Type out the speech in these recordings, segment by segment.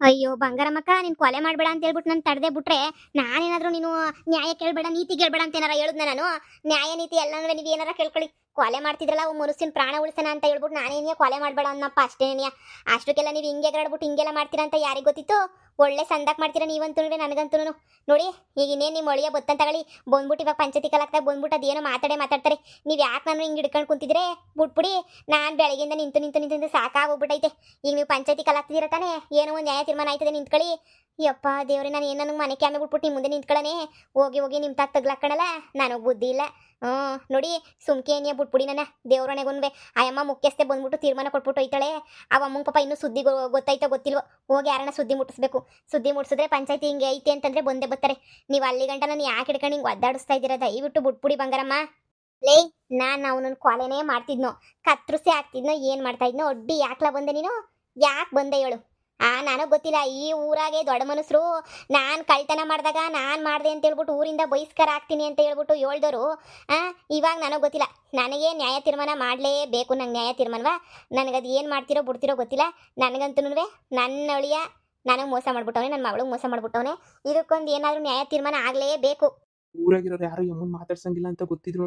ಅಯ್ಯೋ ಬಂಗಾರಮ್ಮಕ್ಕ ನೀನ್ ಕೊಲೆ ಮಾಡ್ಬೇಡ ಅಂತ ಹೇಳ್ಬಿಟ್ಟು ನಾನು ತಡೆದೇ ಬಿಟ್ರೆ ನಾನೇನಾದರೂ ನೀನು ನ್ಯಾಯ ಕೇಳ್ಬೇಡ, ನೀತಿ ಕೇಳ್ಬೇಡ ಅಂತ ಏನಾರ ಹೇಳಿದ್ನ ನಾನು? ನ್ಯಾಯ, ನೀತಿ ಎಲ್ಲ ಅಂದ್ರೆ ನೀವು ಏನಾರ ಕೇಳ್ಕೊಳ್ಳಿ. ಕೊಲೆ ಮಾಡ್ತಿದ್ರಲ್ಲ, ಅವು ಮನುಷ್ಯನ ಪ್ರಾಣ ಉಳಿಸೋಣ ಅಂತ ಹೇಳ್ಬಿಟ್ಟು ನಾನೇನೇ ಕೊಲೆ ಮಾಡಬೇಡ ಅನ್ನಪ್ಪ, ಅಷ್ಟೇನಿಯ. ಅಷ್ಟಕ್ಕೆಲ್ಲ ನೀವು ಹಿಂಗೆ ಎಗರಾಡ್ಬಿಟ್ಟು ಹಿಂಗೆಲ್ಲ ಮಾಡ್ತೀರಾ ಅಂತ ಯಾರಿಗೆ ಗೊತ್ತಿತ್ತು? ಒಳ್ಳೆ ಸಂದಾಕ್ ಮಾಡ್ತೀರಾ ನೀವಂತೂ ನನಗಂತೂ ನೋಡಿ, ಈಗ ಇನ್ನೇನು ನಿಮ್ಮ ಒಳಿಯ ತಗೊಳ್ಳಿ. ಬಂದ್ಬಿಟ್ಟು ಇವಾಗ ಪಂಚಾಯತಿ ಕಲಾಕ್ದಾಗ ಬಂದ್ಬಿಟ್ಟು ಅದೇನೋ ಮಾತಾಡೇ ಮಾತಾಡ್ತಾರೆ. ನೀವು ಯಾಕೆ ನಾನು ಹಿಂಗೆ ಹಿಡ್ಕೊಂಡು ಕುಂತಿದ್ರೆ ಬಿಟ್ಬಿಡಿ. ನಾನು ಬೆಳಗ್ಗೆಯಿಂದ ನಿಂತು ನಿಂತು ನಿಂತು ಸಾಕಾಗೋಗ್ಬಿಟ್ಟೈತೆ. ಈಗ ನೀವು ಪಂಚಾಯತಿ ಕಲಾಕ್ತಿದ್ದೀರ ತಾನೇ? ಏನೋ ಒಂದು ನ್ಯಾಯ ತೀರ್ಮಾನ ಆಯ್ತದೆ ನಿಂತ್ಕೊಳ್ಳಿ. ಯಪ್ಪ ದೇವ್ರೆ, ನಾನು ಏನು ನನಗೆ ಮನೆ ಕ್ಯಾಮೆ ಬಿಟ್ಬಿಟ್ಟು ಮುಂದೆ ನಿಂತ್ಕೊಳ್ಳನೆ? ಹೋಗಿ ಹೋಗಿ ನಿಮ್ಮ ತಾಗ ತಗ್ಲಾಕಣಲ್ಲ? ನನಗೆ ಬುದ್ಧಿ ಇಲ್ಲ. ಹ್ಞೂ, ನೋಡಿ, ಸುಮ್ಕೆ ಏನಿಯ ಬಿಟ್ಬಿಡಿ ನನ್ನ. ಆ ಅಮ್ಮ ಮುಖ್ಯಸ್ಥೆ ಬಂದ್ಬಿಟ್ಟು ತೀರ್ಮಾನ ಕೊಟ್ಬಿಟ್ಟು ಹೋಯ್ತಾಳೆ ಆ ಅಮ್ಮಂಗೆ ಪಾಪ ಇನ್ನೂ ಸುದ್ದಿ ಗೊತ್ತಾಯ್ತೋ ಗೊತ್ತಿಲ್ವೋ? ಹೋಗಿ ಯಾರನ್ನ ಸುದ್ದಿ ಮುಟ್ಟಿಸ್ಬೇಕು. ಸುದ್ದಿ ಮುಟ್ಸಿದ್ರೆ ಪಂಚಾಯತಿ ಹಿಂಗೆ ಐತೆ ಅಂತಂದ್ರೆ ಬಂದೇ ಬರ್ತಾರೆ. ನೀವು ಅಲ್ಲಿ ಗಂಟ ನಾನು ಯಾಕೆ ಹಿಡ್ಕೊಂಡು ಹಿಂಗೆ ಒದ್ದಾಡಿಸ್ತಾ ಇದ್ದೀರಾ? ದಯವಿಟ್ಟು ಬುಟ್ಪುಡಿ ಬಂಗಾರಮ್ಮ. ಲೇ, ನಾನು ಅವನನ್ನ ಕೊಲೆನೇ ಮಾಡ್ತಿದ್ನೋ? ಕತ್ರಿಸಿ ಹಾಕ್ತಿದ್ನೋ ಏನು ಮಾಡ್ತಾ ಇದ್ನೋ? ಒಡ್ಡಿ ಯಾಕ್ಲ ಬಂದೆ ನೀನು? ಯಾಕೆ ಬಂದೆ ಹೇಳು? ಆ, ನನಗೆ ಗೊತ್ತಿಲ್ಲ, ಈ ಊರಾಗೆ ದೊಡ್ಡ ಮನುಷ್ಯರು ನಾನು ಕಳ್ತನ ಮಾಡಿದಾಗ ನಾನು ಮಾಡಿದೆ ಅಂತ ಹೇಳ್ಬಿಟ್ಟು ಊರಿಂದ ಬಹಿಷ್ಕಾರ ಆಗ್ತೀನಿ ಅಂತ ಹೇಳ್ಬಿಟ್ಟು ಹೇಳ್ದೋರು, ಆ, ಇವಾಗ ನನಗೆ ಗೊತ್ತಿಲ್ಲ. ನನಗೆ ನ್ಯಾಯ ತೀರ್ಮಾನ ಮಾಡಲೇಬೇಕು ನಂಗೆ ನ್ಯಾಯ ತೀರ್ಮಾನವಾ? ನನಗದು ಏನು ಮಾಡ್ತಿರೋ, ಬಿಡ್ತಿರೋ ಗೊತ್ತಿಲ್ಲ. ನನಗಂತೂ ನನ್ನ ಅಳಿಯ ನನಗೆ ಮೋಸ ಮಾಡ್ಬಿಟ್ಟವನೆ ನನ್ನ ಮಗಳಿಗೆ ಮೋಸ ಮಾಡ್ಬಿಟ್ಟವನೆ. ಇದಕ್ಕೊಂದು ಏನಾದರೂ ನ್ಯಾಯ ತೀರ್ಮಾನ ಆಗಲೇಬೇಕು. ಊರಾಗಿರೋರು ಯಾರು ಇವ್ ಮಾತಾಡ್ಸಂಗಿಲ್ಲ ಅಂತ ಗೊತ್ತಿದ್ರು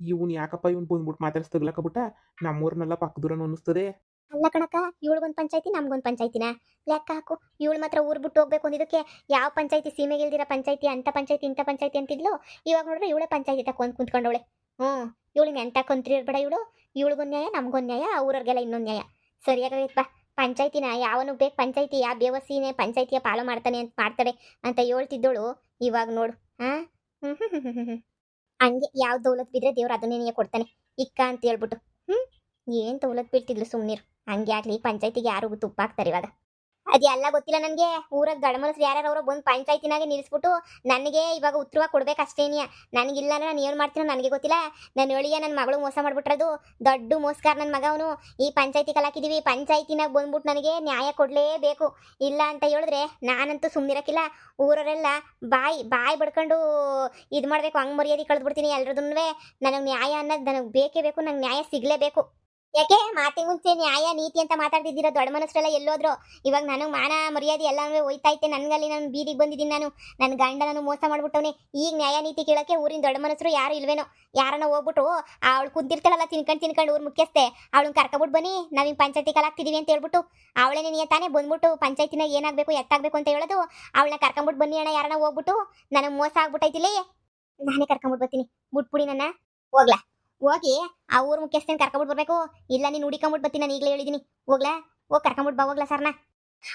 ಇವನ್ ಯಾಕಪ್ಪ ಇವನ್ ಬಂದ್ಬಿಟ್ಟು ಮಾತಾಡ್ಸ್ತಗ್ಲಕ್ಕಬಿಟ್ಟ ನಮ್ಮೂರ್ನೆಲ್ಲ ಪಕ್ಕದೂರನ್ನು ಅನ್ನಿಸ್ತದೆ. ಅಲ್ಲ ಕಣಕ್ಕ ಇವಳಿಗೊಂದು ಪಂಚಾಯತಿ ನಮ್ಗೊಂದ್ ಪಂಚಾಯತಿನ? ಲೆಕ್ಕ ಹಾಕು. ಇವಳು ಮಾತ್ರ ಊರ್ ಬಿಟ್ಟು ಹೋಗ್ಬೇಕು ಅಂದಿದ್ದಕ್ಕೆ ಯಾವ ಪಂಚಾಯತಿ ಸೀಮೆಗಿಲ್ದಿರ ಪಂಚಾಯತಿ ಅಂತ ಪಂಚಾಯತಿ ಇಂಥ ಪಂಚಾಯತಿ ಅಂತಿದ್ಲು? ಇವಾಗ ನೋಡ್ರೆ ಇವಳೆ ಪಂಚಾಯತಿ ತಕೊಂಡ್ ಕುಂತ್ಕೊಂಡವಳೆ. ಹ್ಞೂ ಇವಳಿಗೆ ಎಂತ ಕುಂತ್ರಿ ಇರ್ಬೇಡ ಇವಳು? ಇವಳಿಗೊಂದು ನ್ಯಾಯ ನಮ್ಗೊಂದ್ ನ್ಯಾಯ ಊರವ್ರಿಗೆಲ್ಲ ಇನ್ನೊಂದು ನ್ಯಾಯ. ಸರಿಯಾಗೈತಪ್ಪ ಪಂಚಾಯತಿನ ಯಾವನು ಬೇಕು ಪಂಚಾಯತಿ ಯಾವ ಬೇವಸಿನೇ ಪಂಚಾಯತಿಯ ಪಾಲು ಮಾಡ್ತಾನೆ ಅಂತ ಮಾಡ್ತಾಳೆ ಅಂತ ಹೇಳ್ತಿದ್ದಳು ಇವಾಗ ನೋಡು. ಹಾಂ ಹಂಗೆ ಯಾವ ದೌಲತ್ ಬಿದ್ರೆ ದೇವ್ರು ಅದನ್ನೇ ಕೊಡ್ತಾನೆ. ಇಕ್ಕ ಅಂತ ಹೇಳ್ಬಿಟ್ಟು. ಹ್ಞೂ ಏನು ದೌಲತ್ ಬೀಳ್ತಿದ್ಲು ಸುಮ್ಮನಿರು ಹಂಗೆ ಆಗ್ಲಿ ಪಂಚಾಯತಿಗೆ ಯಾರು ತುಪ್ಪ ಹಾಕ್ತಾರೆ ಇವಾಗ. ಅದೆಲ್ಲ ಗೊತ್ತಿಲ್ಲ ನನಗೆ. ಊರಾಗ ಗಂಡ ಮನಸ್ರು ಯಾರ್ಯಾರು ಅವರು ಬಂದು ಪಂಚಾಯತಿನಾಗೆ ನಿಲ್ಲಿಸ್ಬಿಟ್ಟು ನನಗೆ ಇವಾಗ ಉತ್ತರ ಕೊಡ್ಬೇಕು ಅಷ್ಟೇನಿಯ ನನಗಿಲ್ಲ ಅಂದ್ರೆ ನಾನು ಏನು ಮಾಡ್ತೀನೋ ನನಗೆ ಗೊತ್ತಿಲ್ಲ. ನನ್ನ ಹೇಳಿಯ ನನ್ನ ಮಗಳು ಮೋಸ ಮಾಡಿಬಿಟ್ರದು. ದೊಡ್ಡ ಮೋಸ್ಕಾರ ನನ್ನ ಮಗ ಅವನು. ಈ ಪಂಚಾಯತಿ ಕಲಾಕಿದ್ದೀವಿ ಪಂಚಾಯತಿನಾಗ ಬಂದ್ಬಿಟ್ಟು ನನಗೆ ನ್ಯಾಯ ಕೊಡಲೇಬೇಕು. ಇಲ್ಲ ಅಂತ ಹೇಳಿದ್ರೆ ನಾನಂತೂ ಸುಮ್ಮನಿರಕ್ಕಿಲ್ಲ ಊರವರೆಲ್ಲ ಬಾಯಿ ಬಾಯಿ ಬಡ್ಕೊಂಡು ಇದು ಮಾಡಬೇಕು. ಹಂಗೆ ಮರ್ಯಾದೆ ಕಳೆದ್ಬಿಡ್ತೀನಿ ಎಲ್ರದೂ ನನಗೆ ನ್ಯಾಯ ಅನ್ನೋದು ನನಗೆ ಬೇಕೇ ಬೇಕು. ನಂಗೆ ನ್ಯಾಯ ಸಿಗಲೇಬೇಕು. ಯಾಕೆ? ಮಾತಿ ಮುಂಚೆ ನ್ಯಾಯ ನೀತಿ ಅಂತ ಮಾತಾಡ್ತಿದ್ದೀರಾ ದೊಡ್ಡ ಮನಸ್ಸರೆಲ್ಲ ಎಲ್ಲೋದ್ರು? ಇವಾಗ ನನಗೆ ಮಾನ ಮರ್ಯಾದೆ ಎಲ್ಲಾನು ಹೋಯ್ತಾ ಐತೆ ನನ್ಗಲ್ಲಿ ನಾನು ಬೀದಿಗೆ ಬಂದಿದ್ದೀನಿ ನಾನು. ನನ್ನ ಗಂಡ ನಾನು ಮೋಸ ಮಾಡ್ಬಿಟ್ಟವನೆ. ಈಗ ನ್ಯಾಯ ನೀತಿ ಕೇಳೋಕ್ಕೆ ಊರಿನ ದೊಡ್ಡ ಮನಸ್ಸರು ಯಾರು ಇಲ್ವೇನೋ? ಯಾರನ್ನ ಹೋಗ್ಬಿಟ್ಟು ಅವಳು ಕುಂತಿರ್ತಾಳಲ್ಲ ತಿನ್ಕೊಂಡು ತಿನ್ಕೊಂಡು ಊರು ಮುಖ್ಯಸ್ಥೆ. ಅವಳನ್ನ ಕರ್ಕೊಬಿಟ್ಟು ಬನ್ನಿ. ನಾವು ಹಿಂಗೆ ಪಂಚಾಯತಿ ಕಲಾಗ್ತಿದೀವಿ ಅಂತ ಹೇಳ್ಬಿಟ್ಟು ಅವಳೇ ನಿನಗೆ ತಾನೇ ಬಂದ್ಬಿಟ್ಟು ಪಂಚಾಯತಿನಾಗ ಏನಾಗಬೇಕು, ಎತ್ತಾಗಬೇಕು ಅಂತ ಹೇಳೋದು? ಅವಳನ್ನ ಕರ್ಕೊಂಬಿಟ್ಟು ಬನ್ನಿ ಅಣ್ಣ ಯಾರನ್ನ ಹೋಗ್ಬಿಟ್ಟು. ನನಗೆ ಮೋಸ ಆಗ್ಬಿಟ್ಟೈತಿಲಿ ನಾನೇ ಕರ್ಕೊಂಬಿಟ್ಟು ಬರ್ತೀನಿ. ಬಿಟ್ಬಿಡಿ ನನ್ನ. ಹೋಗ್ಲಾ? ಹೋಗಿ ಆ ಊರು ಮುಖ್ಯಸ್ಥನ ಕರ್ಕೊಂಬಿಟ್ಟು ಬರ್ಬೇಕು. ಇಲ್ಲ, ನೀನು ಹುಡಿಕೊಂಬಿಟ್ಟು ಬರ್ತೀನಿ, ನಾನು ಈಗಲೇ ಹೇಳಿದ್ದೀನಿ ಹೋಗ್ಲಾ? ಹೋಗಿ ಕರ್ಕೊಂಬಿಟ್ಟು ಬಾ, ಹೋಗ್ಲಾ ಸರ್ನ.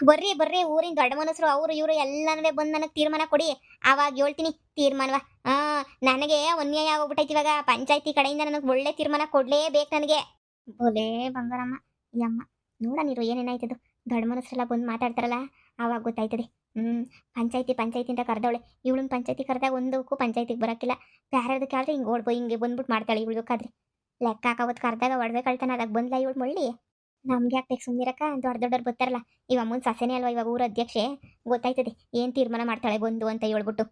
ಬರ್ರಿ ಬರ್ರಿ, ಊರಿನ ದೊಡ್ಡ ಮನಸ್ಸರು ಅವರು, ಇವರು ಎಲ್ಲನೂ ಬಂದು ನನಗೆ ತೀರ್ಮಾನ ಕೊಡಿ. ಆವಾಗ ಹೇಳ್ತೀನಿ, ತೀರ್ಮಾನವ. ಹಾ, ನನಗೆ ಅನ್ಯಾಯ ಆಗೋಗ್ಬಿಟ್ಟೈತಿ ಇವಾಗ. ಪಂಚಾಯತಿ ಕಡೆಯಿಂದ ನನಗೆ ಒಳ್ಳೆ ತೀರ್ಮಾನ ಕೊಡ್ಲೇಬೇಕು ನನಗೆ. ಬೋಲೇ ಬಂಗಾರಮ್ಮ, ಯಮ್ಮ. ನೋಡ ನೀರು ಏನೇನಾಯ್ತದು. ದೊಡ್ಡ ಮನಸ್ಸರೆಲ್ಲ ಬಂದು ಮಾತಾಡ್ತಾರಲ್ಲ ಆವಾಗ ಗೊತ್ತಾಯ್ತದೆ. ಹ್ಞೂ ಪಂಚಾಯತಿ ಪಂಚಾಯತಿ ಅಂತ ಕರೆದವಳೆ. ಇವಳನ್ನ ಪಂಚಾಯತಿ ಕರೆದಾಗ ಒಂದಕ್ಕೂ ಪಂಚಾಯತಿಗೆ ಬರೋಕ್ಕಿಲ್ಲ. ಬೇರೆದಕ್ಕೆ ಆದ್ರೆ ಹಿಂಗೆ ಓಡ್ಬೋ ಹಿಂಗೆ ಬಂದ್ಬಿಟ್ಟು ಮಾಡ್ತಾಳೆ ಇವಳದಕ್ಕಾದ್ರೆ ಲೆಕ್ಕ ಹಾಕೋದು ಕರೆದಾಗ ಒಡವೆ ಕಳ್ತಾನ ಅದಾಗ ಬಂದ್ಲ ಇವಳು ಮಳ್ಳಿ? ನಮ್ಗೆ ಯಾಕೆ ಬೇಕು ಸುಮ್ಮನಿರಕ್ಕ ದೊಡ್ಡ ದೊಡ್ಡವ್ರು ಬರ್ತಾರಲ್ಲ, ಇವ ಅಮ್ಮನ ಸಸೆನೇ ಅಲ್ವಾ ಇವಾಗ ಊರ ಅಧ್ಯಕ್ಷೆ? ಗೊತ್ತಾಯ್ತದೆ, ಏನು ತೀರ್ಮಾನ ಮಾಡ್ತಾಳೆ ಬಂದು ಅಂತ ಹೇಳ್ಬಿಟ್ಟು.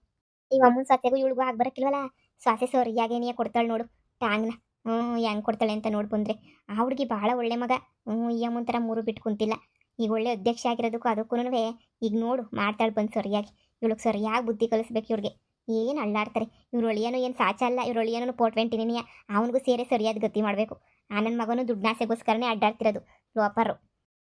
ಇವ ಅಮ್ಮನ ಸಸೆಗೂ ಇವಳಿಗೂ ಆಗಿ ಬರೋಕ್ಕಿಲ್ವಲ್ಲ? ಸೊಸೆ ಸರಿಯಾಗೇನೇ ಕೊಡ್ತಾಳೆ ನೋಡು ಟಾಂಗ್ನ ಹ್ಞೂ ಹೆಂಗೆ ಕೊಡ್ತಾಳೆ ಅಂತ ನೋಡ್ಬಂದ್ರೆ ಆ ಹುಡುಗಿ ಭಾಳ ಒಳ್ಳೆ ಮಗ. ಹ್ಞೂ ಈ ಅಮ್ಮನ ಥರ ಮೂರು ಬಿಟ್ಟು ಈಗ ಒಳ್ಳೆ ಅಧ್ಯಕ್ಷ ಆಗಿರೋದಕ್ಕೂ ಅದಕ್ಕೂ ಈಗ ನೋಡು ಮಾಡ್ತಾಳೆ ಬಂದು ಸರಿಯಾಗಿ. ಇವಳಿಗೆ ಸರಿಯಾಗಿ ಬುದ್ಧಿ ಕಲಿಸ್ಬೇಕು ಇವ್ರಿಗೆ. ಏನು ಅಳ್ಳಾಡ್ತಾರೆ ಇವ್ರ ಒಳಿಯನು ಏನು ಸಾಚ ಅಲ್ಲ, ಇವ್ರ ಒಳಿಯನು ಪೋಟ್ವೆಂಟಿನಿಯ ಅವನಿಗೂ ಸೇರಿ ಸರಿಯಾದ ಗತಿ ಮಾಡಬೇಕು. ಆ ನನ್ನ ಮಗನು ದುಡ್ಡಾಸೆಗೋಸ್ಕರನೇ ಅಡ್ಡಾಡ್ತಿರೋದು. ಲೋಪರು.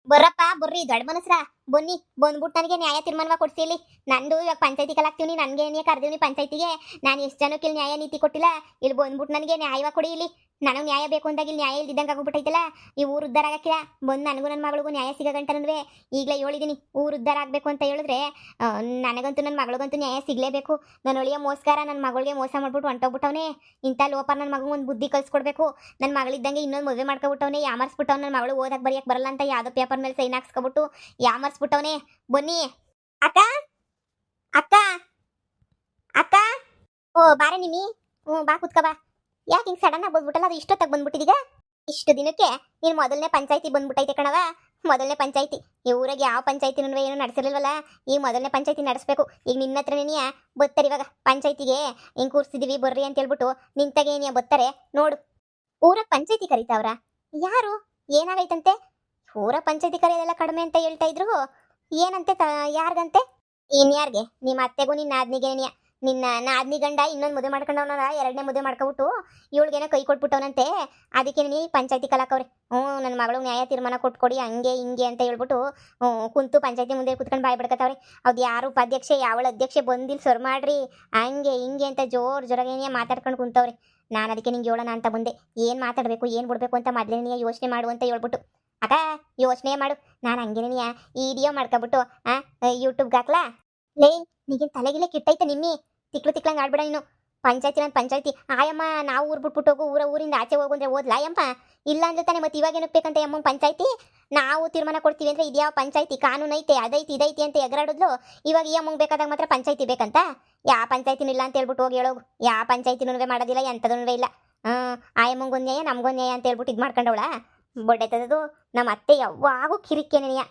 ಬರ್ರಪ್ಪ, ಬರ್ರಿ ದೊಡ್ಡ ಮನಸ್ರ. ಬನ್ನಿ ಬಂದ್ಬಿಟ್ಟು ನನಗೆ ನ್ಯಾಯ ತೀರ್ಮಾನವ ಕೊಡ್ಸಿ ಇಲ್ಲಿ ನಂದು ಇವಾಗ ಪಂಚಾಯತಿ ಕಲಾಕ್ತೀವಿ ನನಗೆ ಏನೇ ಕರ್ದೀವಿ ಪಂಚಾಯತಿಗೆ? ನಾನು ಎಷ್ಟು ಜನಕ್ಕೆ ಇಲ್ಲಿ ನ್ಯಾಯ ನೀತಿ ಕೊಟ್ಟಿಲ್ಲ? ಇಲ್ಲಿ ಬಂದ್ಬಿಟ್ಟು ನನಗೆ ನ್ಯಾಯವ ಕೊಡಿ ಇಲ್ಲಿ ನನಗೆ ನ್ಯಾಯ ಬೇಕು ಅಂದಾಗ ಇಲ್ಲಿ ನ್ಯಾಯ ಇಲ್ದಿದ್ದಂಗೆ ಆಗ್ಬಿಟ್ಟೈತಲ್ಲ ಈ ಊರು ಉದ್ಧಾರ ಆಗಕ್ಕಿಲ್ಲ ಬಂದು ನನಗೂ ನನ್ನ ಮಗಳಿಗೂ ನ್ಯಾಯ ಸಿಗೋ ನನಗೆ ಈಗಲೇ ಹೇಳಿದ್ದೀನಿ ಊರು ಉದ್ಧಾರ ಆಗಬೇಕು ಅಂತ ಹೇಳಿದ್ರೆ ನನಗಂತೂ ನನ್ನ ಮಗಳಿಗಂತೂ ನ್ಯಾಯ ಸಿಗಲೇಬೇಕು. ನನ್ನ ಒಳಿಯ ಮೋಸ್ಕಾರ ನನ್ನ ಮಗಳಿಗೆ ಮೋಸ ಮಾಡ್ಬಿಟ್ಟು ಹೊಂಟೋಗ್ಬಿಟ್ಟವನೇ. ಇಂಥ ಲೋಪರ್ ನನ್ನ ಮಗು ಒಂದು ಬುದ್ಧಿ ಕಲಿಸ್ಕೊಡ್ಬೇಕು. ನನ್ನ ಮಗಳಿದ್ದಂಗೆ ಇನ್ನೊಂದು ಮದುವೆ ಮಾಡ್ಕೊಬಿಟ್ಟವನೇ ಯಾಮರ್ಸ್ಬಿಟ್ಟವ್ ನನ್ನ ಮಗಳು ಓದಕ್ಕೆ ಬರೆಯಕ್ಕೆ ಬರಲ್ಲ ಅಂತ ಯಾವುದೋ ಪೇಪರ್ ಮೇಲೆ ಸೈನ್ ಹಾಕ್ಸ್ಕೊಬಿಟ್ಟು ಯಾಮರ್ಸ್ಬಿಟ್ಟವನೇ ಬನ್ನಿ. ಅಕ್ಕ? ಅಕ್ಕ? ಅಕ್ಕ? ಓ ಬಾರೆ ನಿಮ್ಮಿ. ಹ್ಞೂ ಬಾ ಕುತ್ಕ ಬಾ. ಯಾಕೆ ಹಿಂಗೆ ಸಡನ್ ಆಗಿ ಬಂದ್ಬಿಟ್ಟಲ್ಲ? ಅದು ಇಷ್ಟೊತ್ತಾಗ ಬಂದ್ಬಿಟ್ಟಿದೀಗ. ಇಷ್ಟು ದಿನಕ್ಕೆ ನೀನು ಮೊದಲನೇ ಪಂಚಾಯತಿ ಬಂದ್ಬಿಟ್ಟೈತೆ ಕಣವ ಮೊದಲನೇ ಪಂಚಾಯತಿ. ಈ ಊರಾಗ ಯಾವ ಪಂಚಾಯತಿನೂ ಏನು ನಡೆಸಿರ್ಲಿಲ್ವಲ್ಲ? ಈ ಮೊದಲನೇ ಪಂಚಾಯತಿ ನಡೆಸ್ಬೇಕು. ಈಗ ನಿನ್ನ ಹತ್ರನೇ ಬತ್ತಾರೆ ಇವಾಗ ಪಂಚಾಯತಿಗೆ. ಹಿಂಗೆ ಕೂರಿಸಿದೀವಿ ಬರ್ರಿ ಅಂತ ಹೇಳ್ಬಿಟ್ಟು ನಿಂತಾಗೆ ಏನಿಯ ಬತ್ತಾರೆ? ನೋಡು. ಊರಾಗ ಪಂಚಾಯತಿ ಕರೀತಾವ್ರ? ಯಾರು? ಏನಾಗೈತಂತೆ? ಊರ ಪಂಚಾಯತಿ ಕರೆಯೋದೆಲ್ಲ ಕಡಿಮೆ ಅಂತ ಹೇಳ್ತಾ ಇದ್ರು. ಏನಂತೆ ತ, ಯಾರಿಗಂತೆ? ಇನ್ಯಾರ್ಗೆ ನಿಮ್ಮ ಅತ್ತೆಗೂ ನಿನ್ನ ಆದ್ನಿಗೆ ನಿನ್ನ ನಾದ್ನಿ ಗಂಡ ಇನ್ನೊಂದು ಮದುವೆ ಮಾಡ್ಕೊಂಡವನ ಎರಡನೇ ಮದುವೆ ಮಾಡ್ಕೊಬಿಟ್ಟು ಇವಳಿಗೇನೋ ಕೈ ಕೊಟ್ಬಿಟ್ಟವನಂತೆ. ಅದಕ್ಕೆ ನೀ ಪಂಚಾಯತಿ ಕಲಾಕವ್ರೆ. ಹ್ಞೂ ನನ್ನ ಮಗಳು ನ್ಯಾಯ ತೀರ್ಮಾನ ಕೊಟ್ಕೊಡಿ, ಹಂಗೆ ಹಿಂಗೆ ಅಂತ ಹೇಳ್ಬಿಟ್ಟು ಕುಂತು ಪಂಚಾಯತಿ ಮುಂದೆ ಕುತ್ಕೊಂಡು ಬಾಯಿ ಬಿಡ್ಕತ್ತವ್ರೆ. ಅದು ಯಾರು ಉಪಾಧ್ಯಕ್ಷೆ, ಯಾವಳ ಅಧ್ಯಕ್ಷೆ ಬಂದಿಲ್ಲ ಸರ್ ಮಾಡ್ರಿ. ಹಂಗೆ ಹಿಂಗೆ ಅಂತ ಜೋರ್ ಜೋರಾಗೇನೆ ಮಾತಾಡ್ಕೊಂಡು ಕುಂತವ್ರಿ. ನಾನು ಅದಕ್ಕೆ ನಿಂಗೆ ಹೇಳೋಣ ಅಂತ ಬಂದೆ. ಏನು ಮಾತಾಡಬೇಕು, ಏನು ಬಿಡಬೇಕು ಅಂತ ಮೊದಲನೇ ಯೋಚನೆ ಮಾಡು ಅಂತ ಹೇಳ್ಬಿಟ್ಟು. ಅಕ್ಕ ಯೋಚನೆ ಮಾಡು. ನಾನು ಹಂಗೇನೆ ಈ ವಿಡಿಯೋ ಮಾಡ್ಕೊಬಿಟ್ಟು ಆ ಯೂಟ್ಯೂಬ್ಗೆ ಹಾಕ್ಲಾ? ಲೇ, ನೀಗಿನ ತಲೆಗಿಲೆ ಕಿಟ್ಟೈತೆ ನಿಮ್ಮಿ. ತಿಕ್ಳು ತಿಕ್ಲಂಗೆ ಆಡ್ಬೇಡ ನೀನು. ಪಂಚಾಯತಿ ನನ್ನ ಪಂಚಾಯತಿ. ಆಯಮ್ಮ, ನಾವು ಊರು ಬಿಟ್ಬಿಟ್ಟು ಹೋಗು, ಊರ ಊರಿಂದ ಆಚೆ ಹೋಗು ಅಂದರೆ ಓದ್ಲಾ ಯಮ್ಮ? ಇಲ್ಲ ಅಂದ್ರೆ ತಾನೆ ಮತ್ತೆ ಇವಾಗ ಏನಕ್ಬೇಕಂತ ಅಮ್ಮ ಪಂಚಾಯತಿ? ನಾವು ತೀರ್ಮಾನ ಕೊಡ್ತೀವಿ ಅಂದ್ರೆ ಇದ್ಯಾವ ಪಂಚಾಯತಿ? ಕಾನೂನು ಐತೆ, ಅದೈತಿ, ಇದೈತಿ ಅಂತ ಎಗರಾಡಿದ್ಲು? ಇವಾಗ ಈ ಅಮ್ಮಂಗೆ ಬೇಕಾದಾಗ ಮಾತ್ರ ಪಂಚಾಯತಿ ಬೇಕಂತ? ಯಾವ ಪಂಚಾಯತಿನೂ ಇಲ್ಲ ಅಂತ ಹೇಳ್ಬಿಟ್ಟು ಹೋಗಿ ಹೇಳೋಗು. ಯಾವ ಪಂಚಾಯತಿನೂ ಮಾಡೋದಿಲ್ಲ ಎಂಥದೂ ಇಲ್ಲ. ಹ್ಮ್, ಆಯಮ್ಮಂಗೊಂದು ನ್ಯಾಯ, ನಮಗೊಂದು ನ್ಯಾಯ ಅಂತ ಹೇಳ್ಬಿಟ್ಟು ಇದು ಮಾಡ್ಕೊಂಡವಳ? ಬೊಡ್ಡೆತದದು ನಮ್ಮ ಅತ್ತೆ ಯಾವಾಗೂ ಕಿರಿಕೆನೆಯ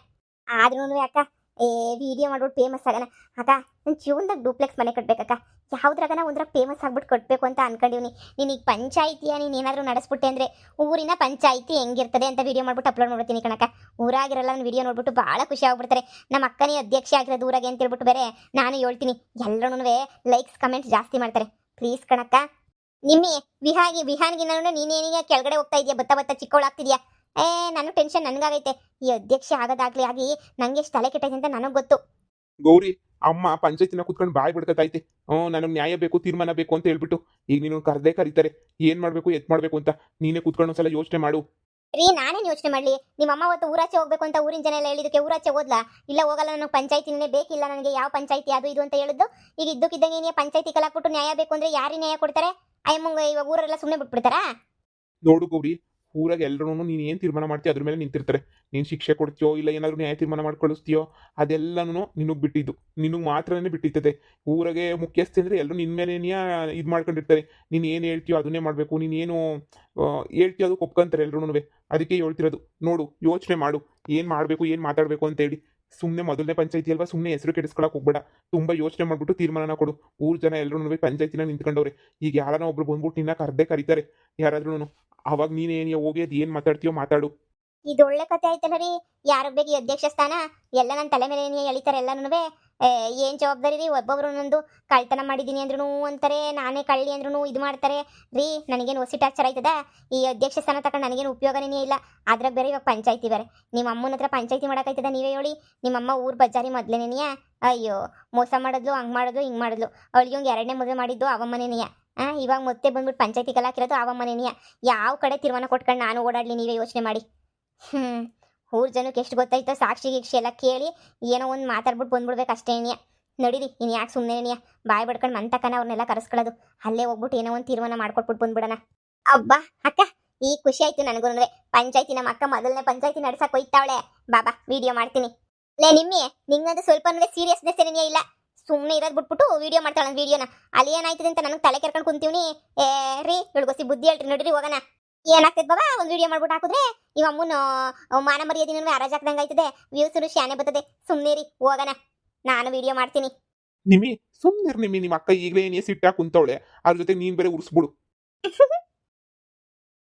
ಆದ್ರೂ ಅಕ್ಕ, ಏ ವಿಡಿಯೋ ಮಾಡ್ಬಿಟ್ಟು ಫೇಮಸ್ ಆಗೋಣ. ಅಕ್ಕ, ನನ್ನ ಜೀವನದಾಗ ಡೂಪ್ಲೆಕ್ಸ್ ಮನೆ ಕಟ್ಬೇಕಕ್ಕ. ಯಾವ್ದ್ರಾಗನ ಒಂದ್ರಾಗ ಫೇಮಸ್ ಆಗ್ಬಿಟ್ಟು ಕಟ್ಟಬೇಕು ಅಂತ ಅನ್ಕೊಂಡಿವ್ನಿ. ನೀನು ಈಗ ಪಂಚಾಯಿತಿಯ? ನೀನು ಏನಾದರೂ ನಡೆಸ್ಬಿಟ್ಟೆ ಅಂದರೆ ಊರಿನ ಪಂಚಾಯಿತಿ ಹೆಂಗಿರ್ತದೆ ಅಂತ ವಿಡಿಯೋ ಮಾಡ್ಬಿಟ್ಟು ಅಪ್ಲೋಡ್ ಮಾಡ್ಬಿಡ್ತೀನಿ ಕಣಕ್ಕ. ಊರಾಗಿರಲ್ಲ ನನ್ನ ವಿಡಿಯೋ ನೋಡ್ಬಿಟ್ಟು ಭಾಳ ಖುಷಿ ಆಗ್ಬಿಡ್ತಾರೆ. ನಮ್ಮ ಅಕ್ಕನೇ ಅಧ್ಯಕ್ಷೆ ಆಗಿರೋದು ಊರಾಗೆ ಅಂತ ಹೇಳ್ಬಿಟ್ಟು ಬೇರೆ, ನಾನು ಹೇಳ್ತೀನಿ. ಎಲ್ಲರೂ ಲೈಕ್ಸ್ ಕಮೆಂಟ್ಸ್ ಜಾಸ್ತಿ ಮಾಡ್ತಾರೆ. ಪ್ಲೀಸ್ ಕಣಕ್ಕ ನಿಮ್ಮಿ ವಿಹಾಗಿ ವಿಹಾನ್ಗಿನ ನೀನೇನೀಗ ಕೆಳಗಡೆ ಹೋಗ್ತಾ ಇದೆಯಾ? ಬತ್ತ ಬತ್ತ ಚಿಕ್ಕವಳಾಗ್ತಿದ್ಯಾ ಏ ನಾನು ಟೆನ್ಷನ್ ನನಗಾಗೈತೆ. ಈ ಅಧ್ಯಕ್ಷ ಆಗೋದಾಗ್ಲಿ ಆಗಿ ನಂಗೆ ಎಷ್ಟು ತಲೆ ಕೆಟ್ಟೈತೆ ಅಂತ ನನಗೆ ಗೊತ್ತು. ಗೌರಿ ಅಮ್ಮ ಪಂಚಾಯತಿನ ಕುತ್ಕೊಂಡು ಬಾಯ್ ಬಿಡ್ಕತೈತೆ ಹ್ಞೂ ನನಗೆ ನ್ಯಾಯ ಬೇಕು ತೀರ್ಮಾನ ಬೇಕು ಅಂತ ಹೇಳ್ಬಿಟ್ಟು ಈಗ ನೀನು ಕರೆದೇ ಕರೀತಾರೆ. ಏನ್ ಮಾಡ್ಬೇಕು ಎತ್ ಮಾಡ್ಬೇಕು ಅಂತ ನೀನೇ ಕುತ್ಕೊಂಡು ಒಂದ್ಸಲ ಯೋಚನೆ ಮಾಡು. ರೀ ನಾನೇನ್ ಯೋಚನೆ ಮಾಡ್ಲಿ? ನಿಮ್ಮ ಅಮ್ಮ ಅವತ್ತು ಊರಾಚೆ ಹೋಗ್ಬೇಕು ಅಂತ ಊರಿನ ಜನ ಎಲ್ಲ ಹೇಳಿದಕ್ಕೆ ಊರಾಚೆ ಹೋದ್ಲಾ? ಇಲ್ಲ ಹೋಗಲ್ಲ ನನಗೆ ಪಂಚಾಯತಿನೇ ಬೇಕಿಲ್ಲ ನನಗೆ ಯಾವ ಪಂಚಾಯತಿ ಅದು ಇದು ಅಂತ ಹೇಳಿದ್ದು? ಈಗ ಇದ್ದಕ್ಕಿದ್ದಂಗೆ ಏನೇ ಪಂಚಾಯತಿ ಕಲಾಕ್ಬಿಟ್ಟು ನ್ಯಾಯ ಬೇಕು ಅಂದ್ರೆ ಯಾರಿ ನ್ಯಾಯ ಕೊಡ್ತಾರೆ? ಅಯ್ಯಮ್ಮಂಗ ಇವಾಗ ಊರೆಲ್ಲ ಸುಮ್ಮನೆ ಬಿಟ್ಬಿಡ್ತಾರಾ? ನೋಡು ಗೌರಿ, ಊರಾಗ ಎಲ್ಲರೂ ನೀನು ಏನು ತೀರ್ಮಾನ ಮಾಡ್ತೀಯ ಅದ್ರ ಮೇಲೆ ನಿಂತಿರ್ತಾರೆ. ನೀನು ಶಿಕ್ಷೆ ಕೊಡ್ತೀಯೋ ಇಲ್ಲ ಏನಾದರೂ ನ್ಯಾಯ ತೀರ್ಮಾನ ಮಾಡ್ಕೊಳಿಸ್ತೀಯೋ ಅದೆಲ್ಲನೂ ನಿನಗೆ ಬಿಟ್ಟಿದ್ದು. ನಿನಗೆ ಮಾತ್ರನೇ ಬಿಟ್ಟಿರ್ತದೆ. ಊರಾಗೆ ಮುಖ್ಯಸ್ಥೆ ಅಂದರೆ ಎಲ್ಲರೂ ನಿನ್ನ ಮೇಲೆ ಇದು ಮಾಡ್ಕೊಂಡಿರ್ತಾರೆ. ನೀನು ಏನು ಹೇಳ್ತೀಯೋ ಅದನ್ನೇ ಮಾಡಬೇಕು. ನೀನು ಏನು ಹೇಳ್ತೀಯೋ ಅದು ಒಪ್ಕೊಂತಾರೆ ಎಲ್ಲರೂ ಅದಕ್ಕೆ ಹೇಳ್ತಿರೋದು. ನೋಡು, ಯೋಚನೆ ಮಾಡು. ಏನು ಮಾಡಬೇಕು, ಏನು ಮಾತಾಡಬೇಕು ಅಂತೇಳಿ ಸುಮ್ಮನೆ ಮೊದಲನೇ ಪಂಚಾಯತಿ ಅಲ್ವಾ? ಸುಮ್ಮನೆ ಹೆಸರು ಕೆಡಿಸ್ಕೊಳಕ್ಕೆ ಹೋಗ್ಬೇಡ. ತುಂಬಾ ಯೋಚನೆ ಮಾಡ್ಬಿಟ್ಟು ತೀರ್ಮಾನ ಕೊಡು. ಊರ್ ಜನ ಎಲ್ಲರೂ ಪಂಚಾಯತಿನ ನಿಂತ್ಕೊಂಡವ್ರೆ. ಈಗ ಯಾರನ್ನ ಒಬ್ರು ಬಂದ್ಬಿಟ್ಟು ನಿನ್ನ ಕರ್ದೇ ಕರೀತಾರೆ. ಯಾರಾದ್ರೂ ಅವಾಗ ನೀನೇನು ಹೋಗಿ ಅದು ಏನ್ ಮಾತಾಡ್ತೀಯೋ ಮಾತಾಡು. ಇದೊಳ್ಳೆ ಕತೆ ಆಯ್ತಲ್ಲ ರೀ. ಯಾರಿಗೆ ಬೇಕು ಅಧ್ಯಕ್ಷ ಸ್ಥಾನ? ಎಲ್ಲ ನನ್ನ ತಲೆ ಮೇಲೆ ಎಳಿತಾರೆ ಎಲ್ಲನೂ ಏನ್ ಜವಾಬ್ದಾರಿ ರೀ? ಒಬ್ಬೊಬ್ರು ನಂದು ಕಳ್ತನ ಮಾಡಿದೀನಿ ಅಂದ್ರೂ ಅಂತಾರೆ, ನಾನೇ ಕಳ್ಳಿ ಅಂದ್ರೂ ಇದು ಮಾಡ್ತಾರೆ. ರೀ, ನನಗೇನು ಹೊಸಿ ಟಾರ್ಚರ್ ಆಯ್ತದ? ಈ ಅಧ್ಯಕ್ಷ ಸ್ಥಾನ ತಗೊಂಡು ನನಗೇನು ಉಪಯೋಗನೇ ಇಲ್ಲ. ಅದ್ರಾಗ ಬೇರೆ ಇವಾಗ ಪಂಚಾಯತಿ ಬೇರೆ. ನಿಮ್ಮ ಅಮ್ಮನ ಹತ್ರ ಪಂಚಾಯತಿ ಮಾಡೋಕ್ಕಾಯ್ತದ ನೀವೇ ಹೇಳಿ. ನಿಮ್ಮಮ್ಮ ಊರ್ ಬಜಾರಿ ಮೊದ್ಲೇನೇನಿಯ ಅಯ್ಯೋ, ಮೋಸ ಮಾಡಿದ್ಲು, ಹಂಗ್ ಮಾಡಿದ್ಲು, ಹಿಂಗ್ ಮಾಡಿದ್ಲು. ಅವಳಿಗೆ ಒಂದು ಎರಡನೇ ಮದುವೆ ಮಾಡಿದ್ದು ಅವಮ್ಮನೇನೆಯ ಆ, ಇವಾಗ ಮತ್ತೆ ಬಂದ್ಬಿಟ್ಟು ಪಂಚಾಯತಿ ಕಲಾಕಿರೋದು ಅವಮ್ಮನೇನೆಯ ಯಾವ ಕಡೆ ತೀರ್ಮಾನ ಕೊಟ್ಕೊಂಡು ನಾನು ಓಡಾಡ್ಲಿ ನೀವೇ ಯೋಚನೆ ಮಾಡಿ. ಹ್ಮ್. ಊರ್ ಜನಕ್ಕೆ ಎಷ್ಟು ಗೊತ್ತಾಯ್ತೋ ಸಾಕ್ಷಿ ಗೀಕ್ಷಿ ಎಲ್ಲ ಕೇಳಿ ಏನೋ ಒಂದು ಮಾತಾಡ್ಬಿಟ್ಟು ಬಂದ್ಬಿಡ್ಬೇಕು ಅಷ್ಟೇ ಏನಿಯ ನಡೀರಿ ಇನ್ನು ಯಾಕೆ ಸುಮ್ಮನೆ ಬಾಯ್ ಬಿಡ್ಕೊಂಡು ಮಂತಕನ ಅವ್ರನ್ನೆಲ್ಲ ಕರೆಸ್ಕೊಳ್ಳೋದು. ಅಲ್ಲೇ ಹೋಗ್ಬಿಟ್ಟು ಏನೋ ಒಂದು ತೀರ್ಮಾನ ಮಾಡ್ಕೊಟ್ಬಿಟ್ಟು ಬಂದ್ಬಿಡೋಣ. ಅಬ್ಬಾ, ಅಕ್ಕ, ಈ ಖುಷಿ ಆಯ್ತು ನನಗೂ ಪಂಚಾಯತಿ ನಮ್ಮ ಅಕ್ಕ ಮೊದಲನೇ ಪಂಚಾಯತಿ ನಡ್ಸಕ್ ಹೋಯ್ತಾವಳೆ. ಬಾಬಾ, ವಿಡಿಯೋ ಮಾಡ್ತೀನಿ. ಲೇ ನಿಮ್ಮಿ ನಿಂಗಂದ್ರೆ ಸ್ವಲ್ಪ ಸೀರಿಯಸ್ನೆಸ್ ಏನೇ ಇಲ್ಲ. ಸುಮ್ಮನೆ ಇರೋದು ಬಿಟ್ಬಿಟ್ಟು ವಿಡಿಯೋ ಮಾಡ್ತಾಳೆ ವಿಡಿಯೋನ. ಅಲ್ಲಿ ಏನಾಯ್ತದೆ ಅಂತ ನನಗೆ ತಲೆ ಕೆರ್ಕೊಂಡು ಕುಂತೀವಿ ಏ ರೀ ಇಳ್ಗೊಸಿ ಬುದ್ಧಿ ಹೇಳ್ರಿ, ನೋಡ್ರಿ ಹೋಗೋಣ. ಏನಾಗ್ತದೆ ಬಾಬಾ? ಒಂದು ವಿಡಿಯೋ ಮಾಡ್ಬಿಟ್ಟು ಹಾಕಿದ್ರೆ ಇವ ಅಮ್ಮನ ಮಾನ ಮರ್ಯಾದಿನ ಅರಾಜ್ ಹಾಕ್ದಂಗೆ ಆಯ್ತದೆ. ವ್ಯೂಸ್ ಶಾನೆ ಬರ್ತದೆ. ಸುಮ್ಮನೆ ರೀ ಹೋಗೋಣ. ನಾನು ವಿಡಿಯೋ ಮಾಡ್ತೀನಿ. ನಿಮ್ಮಿ ಸುಮ್ಮನೆ ನಿಮ್ಮಿ ನಿಮ್ಮ ಅಕ್ಕ ಈಗಲೇ ಏನೇ ಸಿಟ್ಟಾಗಿ ಕುಂತವಳೆ. ಅದ್ರ ಜೊತೆ ನೀನ್ ಬೇರೆ ಉರ್ಸ್ಬಿಡು.